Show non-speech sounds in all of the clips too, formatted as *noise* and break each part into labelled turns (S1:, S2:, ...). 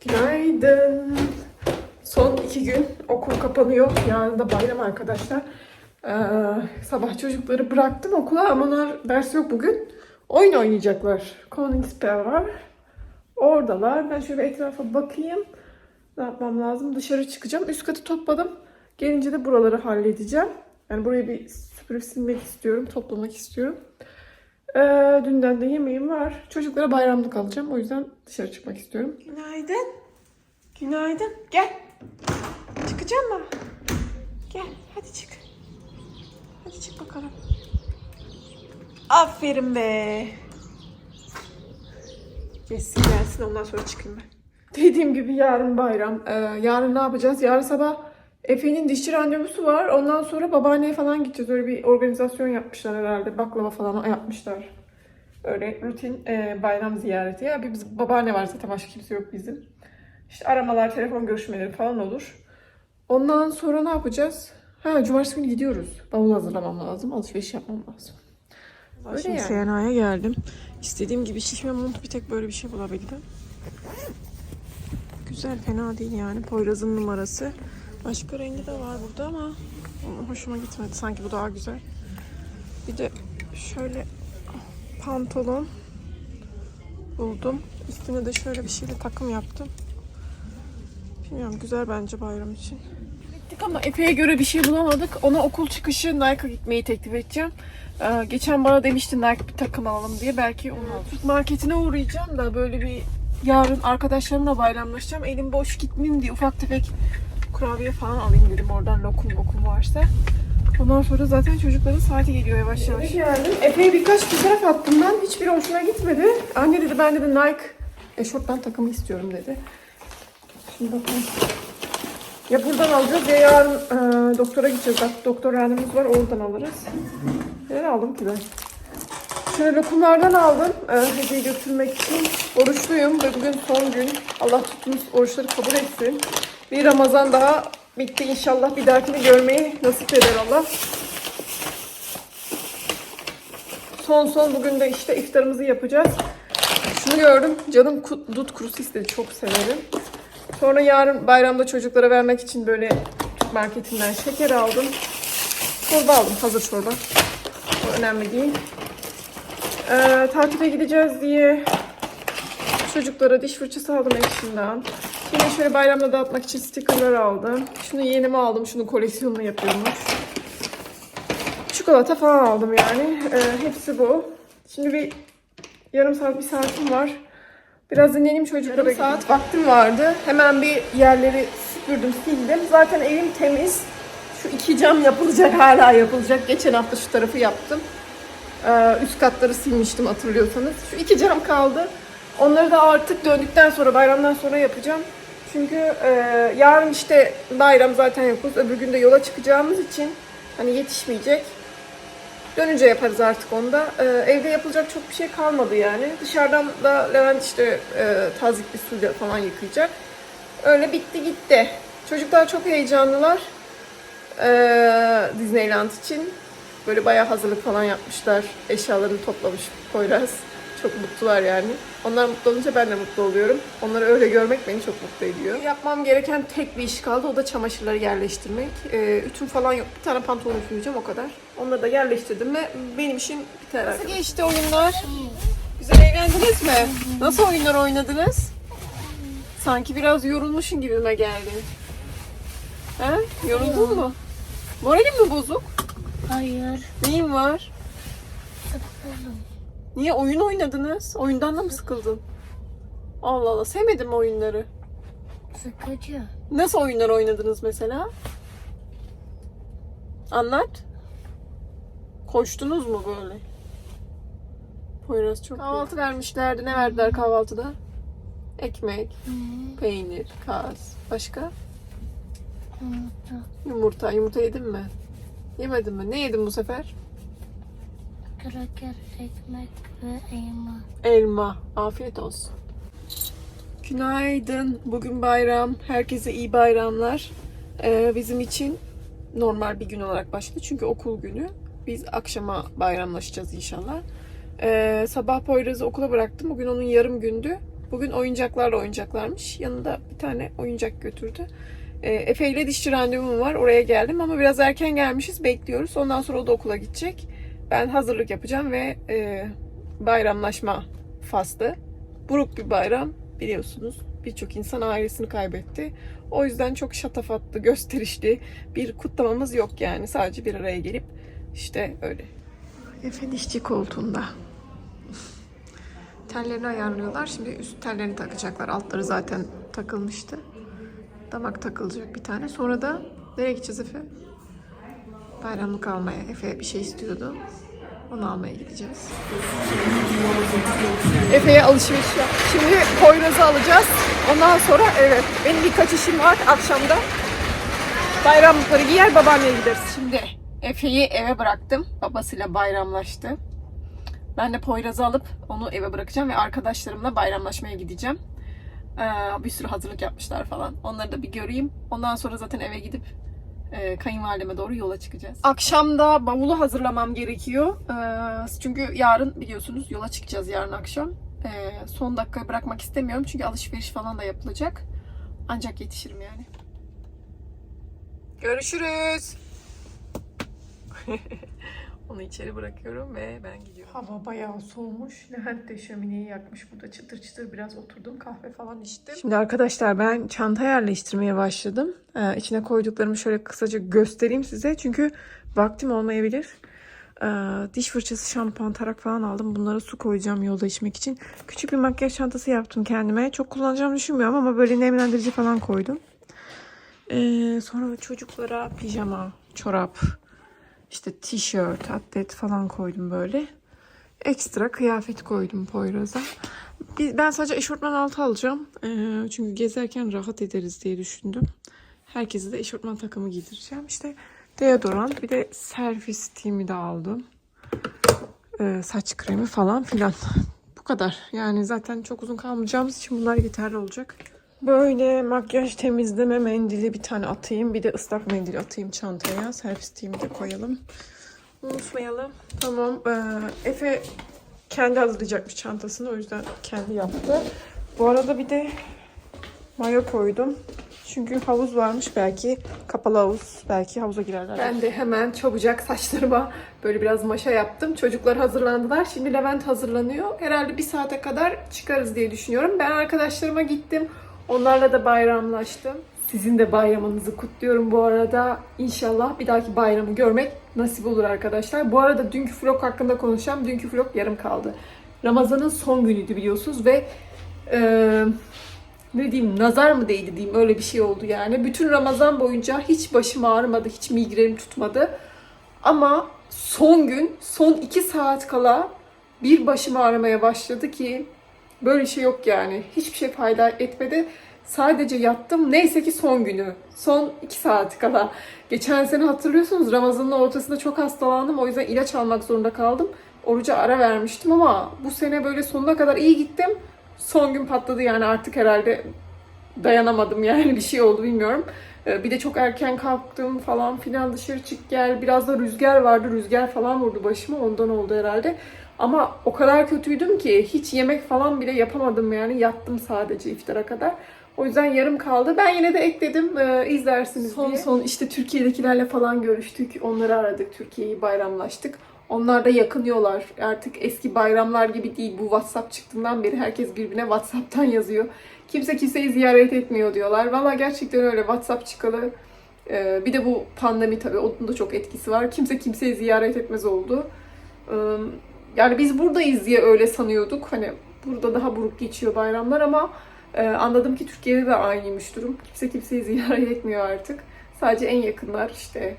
S1: Günaydın. Son iki gün okul kapanıyor. Yarın da bayram arkadaşlar. Ee, sabah çocukları bıraktım okula ama onlar ders yok bugün. Oyun oynayacaklar. Calling Spell var. Oradalar. Ben şöyle etrafa bakayım. Ne yapmam lazım? Dışarı çıkacağım. Üst katı topladım. Gelince de buraları halledeceğim. Yani burayı bir süpürüp silmek istiyorum. Toplamak istiyorum. Ee, dünden de yemeğim var. Çocuklara bayramlık alacağım. O yüzden dışarı çıkmak istiyorum. Günaydın. Günaydın. Gel. Çıkacak mı? Gel. Hadi çık. Hadi çık bakalım. Aferin be. Geçsin gelsin ondan sonra çıkayım ben. Dediğim gibi yarın bayram. Ee, yarın ne yapacağız? Yarın sabah Efe'nin dişçi randevusu var. Ondan sonra babaanneye falan gideceğiz. Öyle bir organizasyon yapmışlar herhalde. Baklava falan yapmışlar. Öyle rutin e, bayram ziyareti. Ya bir biz, babaanne var zaten başka kimse yok bizim. İşte aramalar, telefon görüşmeleri falan olur. Ondan sonra ne yapacağız? Ha cumartesi günü gidiyoruz. Bavul hazırlamam lazım. Alışveriş yapmam lazım. Öyle
S2: Şimdi
S1: yani.
S2: Sena'ya geldim. İstediğim gibi şişme mont bir tek böyle bir şey bulabildim. Güzel fena değil yani. Poyraz'ın numarası. Başka rengi de var burada ama hoşuma gitmedi. Sanki bu daha güzel. Bir de şöyle pantolon buldum. Üstüne de şöyle bir şeyle takım yaptım. Bilmiyorum güzel bence bayram için.
S1: Gittik ama Efe'ye göre bir şey bulamadık. Ona okul çıkışı Nike'a gitmeyi teklif edeceğim. Ee, geçen bana demişti Nike bir takım alalım diye. Belki onu. Türk marketine uğrayacağım da böyle bir yarın arkadaşlarımla bayramlaşacağım. Elim boş gitmeyeyim diye ufak tefek kurabiye falan alayım dedim. Oradan lokum lokum varsa. Ondan sonra zaten çocukların saati geliyor yavaş yavaş. geldim. Efe'ye birkaç fotoğraf attım ben. Hiçbiri hoşuna gitmedi. Anne dedi ben dedi Nike eşortman takımı istiyorum dedi. Şimdi bakalım. Ya buradan alacağız ya yarın e, doktora gideceğiz. Bak doktor randevumuz var oradan alırız. Nereye aldım ki ben? Şöyle lokumlardan aldım. E, hediye götürmek için. Oruçluyum ve bugün son gün. Allah tuttuğumuz oruçları kabul etsin. Bir Ramazan daha bitti inşallah. Bir dahakini görmeyi nasip eder Allah. Son son bugün de işte iftarımızı yapacağız. Şunu gördüm. Canım dut kurusu istedi. Çok severim. Sonra yarın bayramda çocuklara vermek için böyle marketinden şeker aldım. Çorba aldım. Hazır çorba. O önemli değil. Ee, tatile gideceğiz diye çocuklara diş fırçası aldım ekşinden. Yine şöyle bayramda dağıtmak için stickerlar aldım. Şunu yenime aldım. Şunu koleksiyonunu yapıyormuş. Çikolata falan aldım yani. Ee, hepsi bu. Şimdi bir yarım saat, bir saatim var. Biraz dinleneyim çocuklara. Yarım saat vaktim vardı. Hemen bir yerleri süpürdüm, sildim. Zaten evim temiz. Şu iki cam yapılacak, hala yapılacak. Geçen hafta şu tarafı yaptım. Ee, üst katları silmiştim hatırlıyorsanız. Şu iki cam kaldı. Onları da artık döndükten sonra, bayramdan sonra yapacağım. Çünkü e, yarın işte bayram zaten yokuz. Öbür gün de yola çıkacağımız için hani yetişmeyecek. Dönünce yaparız artık onu da. Ee, evde yapılacak çok bir şey kalmadı yani. Dışarıdan da Levent işte e, tazik bir suyla falan yıkayacak. Öyle bitti gitti. Çocuklar çok heyecanlılar. Ee, Disneyland için. Böyle bayağı hazırlık falan yapmışlar. Eşyalarını toplamış Poyraz. Çok mutlular yani. Onlar mutlu olunca ben de mutlu oluyorum. Onları öyle görmek beni çok mutlu ediyor. Yapmam gereken tek bir iş kaldı. O da çamaşırları yerleştirmek. Ee, ütüm falan yok. Bir tane pantolon ütüleyeceğim o kadar. Onları da yerleştirdim ve benim işim biter Nasıl geçti oyunlar? Güzel eğlendiniz mi? Nasıl oyunlar oynadınız? Sanki biraz yorulmuşsun gibime geldi. He? Yoruldun mu? Moralin mi bozuk?
S3: Hayır.
S1: Neyin var?
S3: Sıkıldım.
S1: Niye oyun oynadınız? Oyundan da mı sıkıldın? Allah Allah. Sevmedin mi oyunları?
S3: Sıkıcı.
S1: Nasıl oyunlar oynadınız mesela? Anlat. Koştunuz mu böyle? Poyraz çok Kahvaltı vermişlerdi. Ne verdiler kahvaltıda? Ekmek, peynir, kaz. Başka? Yumurta. Yumurta yedin mi? Yemedin mi? Ne yedin bu sefer?
S3: Kraker, ekmek ve elma.
S1: Elma. Afiyet olsun. Günaydın. Bugün bayram. Herkese iyi bayramlar. Ee, bizim için normal bir gün olarak başladı. Çünkü okul günü. Biz akşama bayramlaşacağız inşallah. Ee, sabah Poyraz'ı okula bıraktım. Bugün onun yarım gündü. Bugün oyuncaklarla oyuncaklarmış. Yanında bir tane oyuncak götürdü. E, Efe ile dişçi randevum var. Oraya geldim ama biraz erken gelmişiz. Bekliyoruz. Ondan sonra o da okula gidecek. Ben hazırlık yapacağım ve e, bayramlaşma faslı. Buruk bir bayram biliyorsunuz. Birçok insan ailesini kaybetti. O yüzden çok şatafatlı, gösterişli bir kutlamamız yok yani. Sadece bir araya gelip işte öyle. Efe dişçi koltuğunda. Tellerini ayarlıyorlar. Şimdi üst tellerini takacaklar. Altları zaten takılmıştı. Damak takılacak bir tane. Sonra da nereye gideceğiz Efe? Bayramlık almaya. Efe bir şey istiyordu. Onu almaya gideceğiz. Efe'ye alışveriş yap. Şimdi Poyraz'ı alacağız. Ondan sonra evet benim birkaç işim var akşamda. Bayramlıkları giyer babaanneye gideriz. Şimdi Efe'yi eve bıraktım. Babasıyla bayramlaştı. Ben de Poyraz'ı alıp onu eve bırakacağım ve arkadaşlarımla bayramlaşmaya gideceğim. Ee, bir sürü hazırlık yapmışlar falan. Onları da bir göreyim. Ondan sonra zaten eve gidip e, kayınvalideme doğru yola çıkacağız. Akşamda bavulu hazırlamam gerekiyor. Ee, çünkü yarın biliyorsunuz yola çıkacağız yarın akşam. Ee, son dakika bırakmak istemiyorum çünkü alışveriş falan da yapılacak. Ancak yetişirim yani. Görüşürüz. *laughs* Onu içeri bırakıyorum ve ben gidiyorum. Hava bayağı soğumuş. Levent de şömineyi yakmış. Burada çıtır çıtır biraz oturdum. Kahve falan içtim. Şimdi arkadaşlar ben çanta yerleştirmeye başladım. Ee, içine koyduklarımı şöyle kısaca göstereyim size. Çünkü vaktim olmayabilir. Ee, diş fırçası, şampuan, tarak falan aldım. Bunlara su koyacağım yolda içmek için. Küçük bir makyaj çantası yaptım kendime. Çok kullanacağımı düşünmüyorum ama böyle nemlendirici falan koydum. Ee, sonra çocuklara pijama, çorap, işte tişört, atlet falan koydum böyle. Ekstra kıyafet koydum Poyraz'a. Ben sadece eşortman altı alacağım. Ee, çünkü gezerken rahat ederiz diye düşündüm. Herkese de eşortman takımı giydireceğim. İşte deodorant bir de selfie steam'i de aldım. Ee, saç kremi falan filan. Bu kadar. Yani zaten çok uzun kalmayacağımız için bunlar yeterli olacak. Böyle makyaj temizleme mendili bir tane atayım. Bir de ıslak mendil atayım çantaya. Selfie steam'i de koyalım. Unutmayalım. Tamam. Ee, Efe kendi hazırlayacakmış çantasını. O yüzden kendi yaptı. Bu arada bir de mayo koydum. Çünkü havuz varmış belki. Kapalı havuz. Belki havuza girerler. Ben de hemen çabucak saçlarıma böyle biraz maşa yaptım. Çocuklar hazırlandılar. Şimdi Levent hazırlanıyor. Herhalde bir saate kadar çıkarız diye düşünüyorum. Ben arkadaşlarıma gittim. Onlarla da bayramlaştım. Sizin de bayramınızı kutluyorum bu arada. İnşallah bir dahaki bayramı görmek nasip olur arkadaşlar. Bu arada dünkü vlog hakkında konuşacağım. Dünkü vlog yarım kaldı. Ramazan'ın son günüydü biliyorsunuz ve eee ne diyeyim nazar mı değdi diyeyim öyle bir şey oldu yani. Bütün Ramazan boyunca hiç başım ağrımadı, hiç migrenim tutmadı. Ama son gün, son iki saat kala bir başım ağrımaya başladı ki böyle şey yok yani. Hiçbir şey fayda etmedi. Sadece yattım. Neyse ki son günü. Son iki saat kala. Geçen sene hatırlıyorsunuz Ramazan'ın ortasında çok hastalandım. O yüzden ilaç almak zorunda kaldım. Oruca ara vermiştim ama bu sene böyle sonuna kadar iyi gittim. Son gün patladı yani artık herhalde dayanamadım yani *laughs* bir şey oldu bilmiyorum. Ee, Bir de çok erken kalktım falan filan dışarı çık gel. Biraz da rüzgar vardı. Rüzgar falan vurdu başıma. Ondan oldu herhalde. Ama o kadar kötüydüm ki hiç yemek falan bile yapamadım yani. Yattım sadece iftara kadar. O yüzden yarım kaldı. Ben yine de ekledim e, izlersiniz son, diye. Son işte Türkiye'dekilerle falan görüştük. Onları aradık. Türkiye'yi bayramlaştık. Onlar da yakınıyorlar. Artık eski bayramlar gibi değil. Bu WhatsApp çıktığından beri herkes birbirine WhatsApp'tan yazıyor. Kimse kimseyi ziyaret etmiyor diyorlar. Valla gerçekten öyle. WhatsApp çıkalı. e, bir de bu pandemi tabii. Onun da çok etkisi var. Kimse kimseyi ziyaret etmez oldu. E, yani biz buradayız diye öyle sanıyorduk. Hani burada daha buruk geçiyor bayramlar ama e, anladım ki Türkiye'de de aynıymış durum. Kimse kimseyi ziyaret etmiyor artık. Sadece en yakınlar işte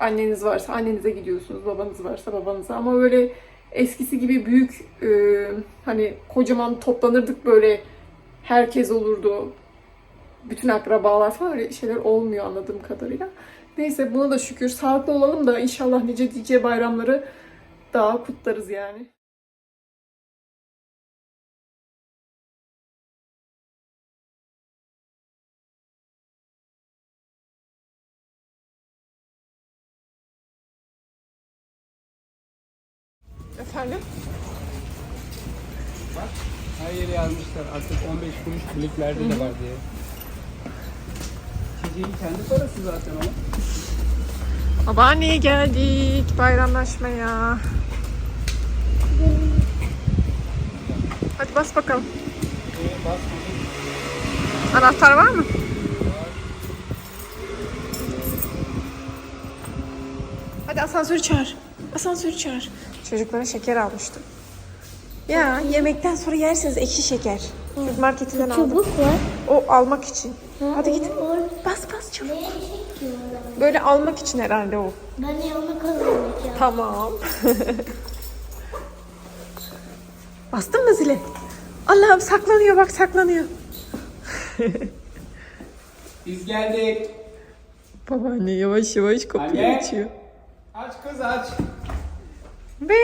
S1: anneniz varsa annenize gidiyorsunuz, babanız varsa babanıza ama böyle eskisi gibi büyük e, hani kocaman toplanırdık böyle herkes olurdu. Bütün akrabalar falan öyle şeyler olmuyor anladığım kadarıyla. Neyse buna da şükür sağlıklı olalım da inşallah nice nice bayramları daha kutlarız yani. Efendim?
S4: Her yere yazmışlar artık 15 kuruş kliklerde de var diye. Çiçeğin kendi parası zaten o.
S1: Babaanneye geldik bayramlaşmaya. Hadi bas bakalım. Anahtar var mı? Hadi asansörü çağır. Asansörü çağır. Çocuklara şeker almıştım. Ya yemekten sonra yerseniz ekşi şeker. Biz marketinden aldım.
S3: Çubuk var.
S1: O almak için. Hadi git. Bas bas çabuk. Böyle almak için herhalde o.
S3: Ben yanına kazanacağım.
S1: Tamam. Bastın mı zile? Allah'ım saklanıyor bak saklanıyor. *laughs*
S4: Biz geldik.
S1: Babaanne yavaş yavaş kapıyı
S4: Anne.
S1: açıyor.
S4: Aç kız aç.
S1: Ve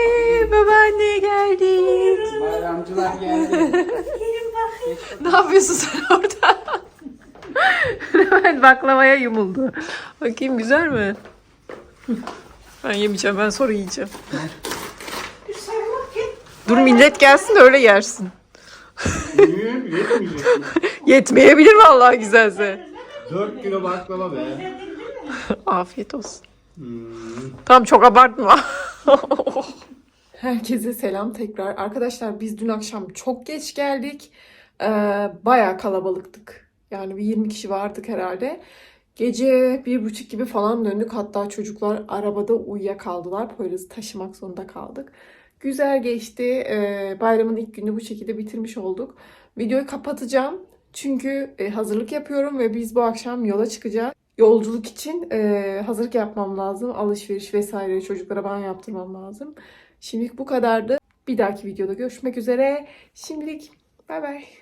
S1: babaanne geldik.
S4: Bayramcılar geldi. *laughs*
S1: Ne yapıyorsun sen orada? Hemen baklavaya yumuldu. Bakayım güzel mi? Ben yemeyeceğim ben sonra yiyeceğim. Dur millet gelsin de öyle yersin.
S4: Niye? Yetmeyecek mi?
S1: Yetmeyebilir vallahi güzelse.
S4: 4 kilo baklava be.
S1: Afiyet olsun.
S4: Hmm.
S1: Tamam çok abartma. Herkese selam tekrar. Arkadaşlar biz dün akşam çok geç geldik. Ee, bayağı kalabalıktık. Yani bir 20 kişi vardık herhalde. Gece bir buçuk gibi falan döndük. Hatta çocuklar arabada uyuyakaldılar. Poyraz'ı taşımak zorunda kaldık. Güzel geçti. Ee, bayramın ilk günü bu şekilde bitirmiş olduk. Videoyu kapatacağım. Çünkü e, hazırlık yapıyorum ve biz bu akşam yola çıkacağız. Yolculuk için e, hazırlık yapmam lazım. Alışveriş vesaire çocuklara banyo yaptırmam lazım. Şimdilik bu kadardı. Bir dahaki videoda görüşmek üzere. Şimdilik bay bay.